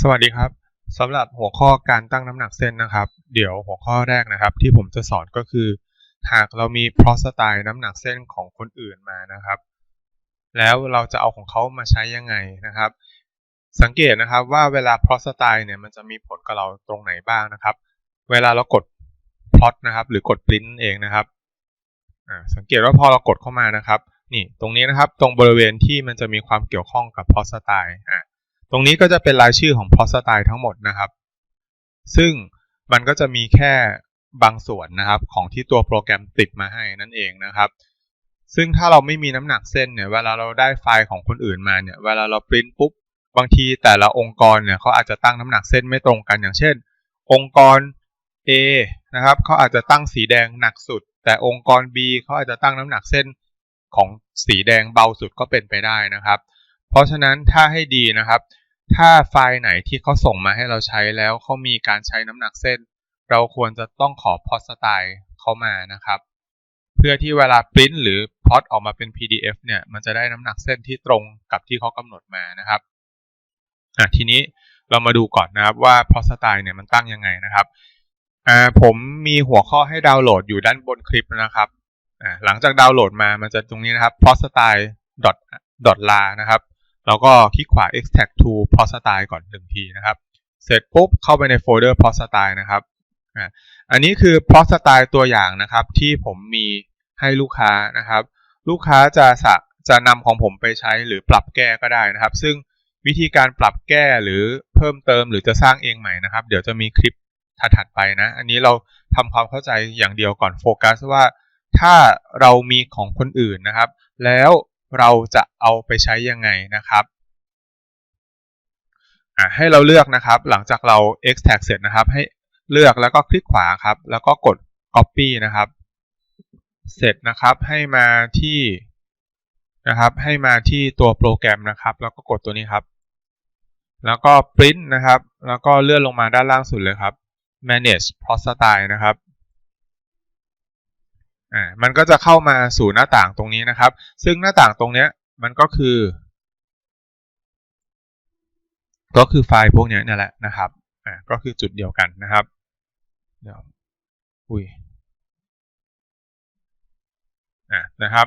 สวัสดีครับสำหรับหัวข้อการตั้งน้ำหนักเส้นนะครับ เดี๋ยวหัวข้อแรกนะครับ ที่ผมจะสอนก็คือ หากเรามีพรอสไตล์น้ำหนักเส้นของคนอื่นมานะครับ แล้วเราจะเอาของเขามาใช้ยังไงนะครับ สังเกตนะครับว่าเวลาพรอสไตล์เนี่ยมันจะมีผลกับเราตรงไหนบ้างนะครับ เวลาเรากดพลอตนะครับ หรือกดปริ้นเองนะครับสังเกตว่าพอเรากดเข้ามานะครับ นี่ตรงนี้นะครับ ตรงบริเวณที่มันจะมีความเกี่ยวข้องกับพรอสไตล์อ่า ตรงนี้ก็จะเป็นรายชื่อของ p r o s t y l e ทั้งหมดนะครับ ซึ่งมันก็จะมีแค่บางส่วนนะครับ ของที่ตัวโปรแกรมติดมาให้นั่นเองนะครับ ซึ่งถ้าเราไม่มีน้ำหนักเส้นเนี่ย เวลาเราได้ไฟล์ของคนอื่นมาเนี่ย เวลาเราปริ้นปุ๊บบางทีแต่ละองค์กรเนี่ยเขาอาจจะตั้งน้ำหนักเส้นไม่ตรงกันอย่างเช่น องค์กร A นะครับเขาอาจจะตั้งสีแดงหนักสุด แต่องค์กร B เขาอาจจะตั้งน้ำหนักเส้นของสีแดงเบาสุดก็เป็นไปได้นะครับ เพราะฉะนั้นถ้าให้ดีนะครับ ถ้าไฟล์ไหนที่เขาส่งมาให้เราใช้แล้วเขามีการใช้น้ำหนักเส้น เราควรจะต้องขอพอสไตล์เขามานะครับ เพื่อที่เวลาปริ้นหรือพอตออกมาเป็น PDF เนี่ย มันจะได้น้ำหนักเส้นที่ตรงกับที่เขากำหนดมานะครับอะทีนี้เรามาดูก่อนนะครับว่าพอสไตล์เนี่ยมันตั้งยังไงนะครับอ่าผมมีหัวข้อให้ดาวน์โหลดอยู่ด้านบนคลิปนะครับอ่าหลังจากดาวน์โหลดมามันจะตรงนี้นะครับ p o s t y l e dot la นะครับ เราก็คลิกขวา extract to p o s t y l e ก่อนหนึ่งทีนะครับ เสร็จปุ๊บเข้าไปในโฟลเดอร์ p o s t y l e นะครับอันนี้คือ p o s t y l e ตัวอย่างนะครับที่ผมมีให้ลูกค้านะครับ ลูกค้าจะสะจะนำของผมไปใช้หรือปรับแก้ก็ได้นะครับ ซึ่งวิธีการปรับแก้หรือเพิ่มเติมหรือจะสร้างเองใหม่นะครับ เดี๋ยวจะมีคลิปถัดๆไปนะ อันนี้เราทำความเข้าใจอย่างเดียวก่อนโฟกัสว่าถ้าเรามีของคนอื่นนะครับ แล้ว เราจะเอาไปใช้ยังไงนะครับให้เราเลือกนะครับ หลังจากเรา extract เสร็จนะครับ ให้เลือกแล้วก็คลิกขวาครับ แล้วก็กด copy นะครับ เสร็จนะครับให้มาที่นะครับ ให้มาที่ตัวโปรแกรมนะครับ แล้วก็กดตัวนี้ครับ แล้วก็ print นะครับ แล้วก็เลื่อนลงมาด้านล่างสุดเลยครับ manage p r o style นะครับ อ่ามันก็จะเข้ามาสู่หน้าต่างตรงนี้นะครับ ซึ่งหน้าต่างตรงเนี้ยมันก็คือ ก็คือไฟล์พวกนี้นี่แหละนะครับอ่าก็คือจุดเดียวกันนะครับเดี๋ยวอุ้ยอ่านะครับ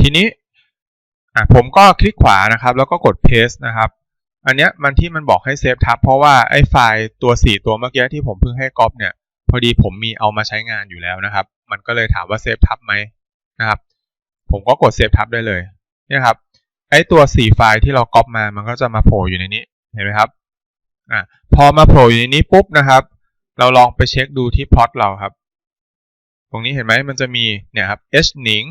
ทีนี้อ่าผมก็คลิกขวานะครับ แล้วก็กด paste นะครับอันเนี้ยมันที่มันบอกให้เซฟทับเพราะว่าไอ้ไฟล์ตัว 4 ตัวเมื่อกี้ที่ผมเพิ่งให้ก๊อปเนี่ย พอดีผมมีเอามาใช้งานอยู่แล้วนะครับ มันก็เลยถามว่าเซฟทับไหมนะครับ ผมก็กดเซฟทับได้เลยนี่ครับไอตัว4ไฟล์ที่เราก๊อปมามันก็จะมาโผล่อยู่ในนี้เห็นไหมครับอ่าพอมาโผล่อยู่ในนี้ปุ๊บนะครับ เราลองไปเช็คดูที่พอตเราครับ ตรงนี้เห็นไหมมันจะมีเนี่ยครับ h หนิง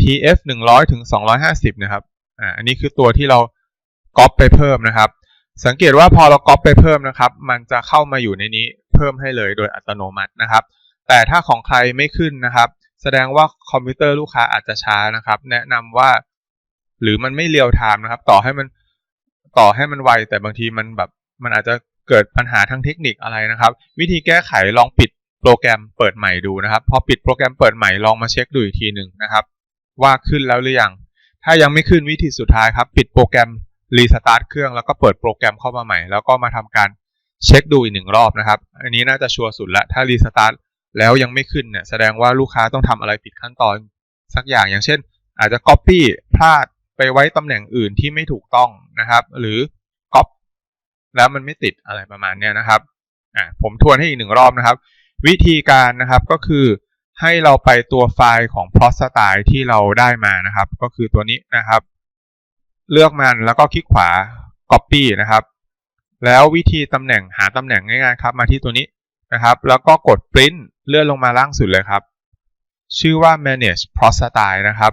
tf 100ถึง250 นะครับอ่าอันนี้คือตัวที่เราก๊อปไปเพิ่มนะครับ สังเกตว่าพอเราก๊อปไปเพิ่มนะครับ มันจะเข้ามาอยู่ในนี้เพิ่มให้เลยโดยอัตโนมัตินะครับ แต่ถ้าของใครไม่ขึ้นนะครับ แสดงว่าคอมพิวเตอร์ลูกค้าอาจจะช้านะครับ แนะนำว่า หรือมันไม่เรียวไทม์นะครับ ต่อให้มันต่อให้มันไว แต่บางทีมันแบบมันอาจจะเกิดปัญหาทางเทคนิคอะไรนะครับ วิธีแก้ไขลองปิดโปรแกรมเปิดใหม่ดูนะครับ พอปิดโปรแกรมเปิดใหม่ลองมาเช็คดูอีกทีหนึ่งนะครับ ว่าขึ้นแล้วหรือยัง ถ้ายังไม่ขึ้นวิธีสุดท้ายครับ ปิดโปรแกรมรีสตาร์ทเครื่องแล้วก็เปิดโปรแกรมเข้ามาใหม่ แล้วก็มาทำการเช็คดูอีกหนึ่งรอบนะครับ อันนี้น่าจะชัวร์สุดละถ้ารีสตาร์ท แล้วยังไม่ขึ้นเนี่ยแสดงว่าลูกค้าต้องทำอะไรผิดขั้นตอนสักอย่างอย่างเช่น อาจจะ Copy พลาดไปไว้ตำแหน่งอื่นที่ไม่ถูกต้องนะครับ หรือ Cop แล้วมันไม่ติดอะไรประมาณนี้นะครับอ่าผมทวนให้อีกหนึ่งรอบนะครับ วิธีการนะครับก็คือให้เราไปตัวไฟล์ของ p r o s t y l e ที่เราได้มานะครับ ก็คือตัวนี้นะครับ เลือกมันแล้วก็คลิกขวา Copy นะครับ แล้ววิธีตำแหน่งหาตำแหน่งง่ายๆครับ มาที่ตัวนี้นะครับ แล้วก็กด print เลื่อนลงมาล่างสุดเลยครับ ชื่อว่า manage p r o style นะครับ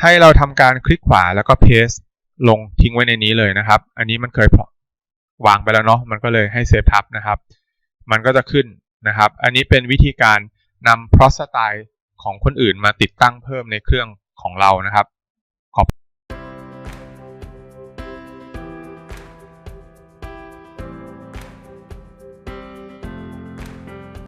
ให้เราทำการคลิกขวาแล้วก็ paste ลงทิ้งไว้ในนี้เลยนะครับ อันนี้มันเคยวางไปแล้วเนาะ มันก็เลยให้เซฟทับนะครับ มันก็จะขึ้นนะครับ อันนี้เป็นวิธีการนำ p r o style ของคนอื่นมาติดตั้งเพิ่มในเครื่องของเรานะครับ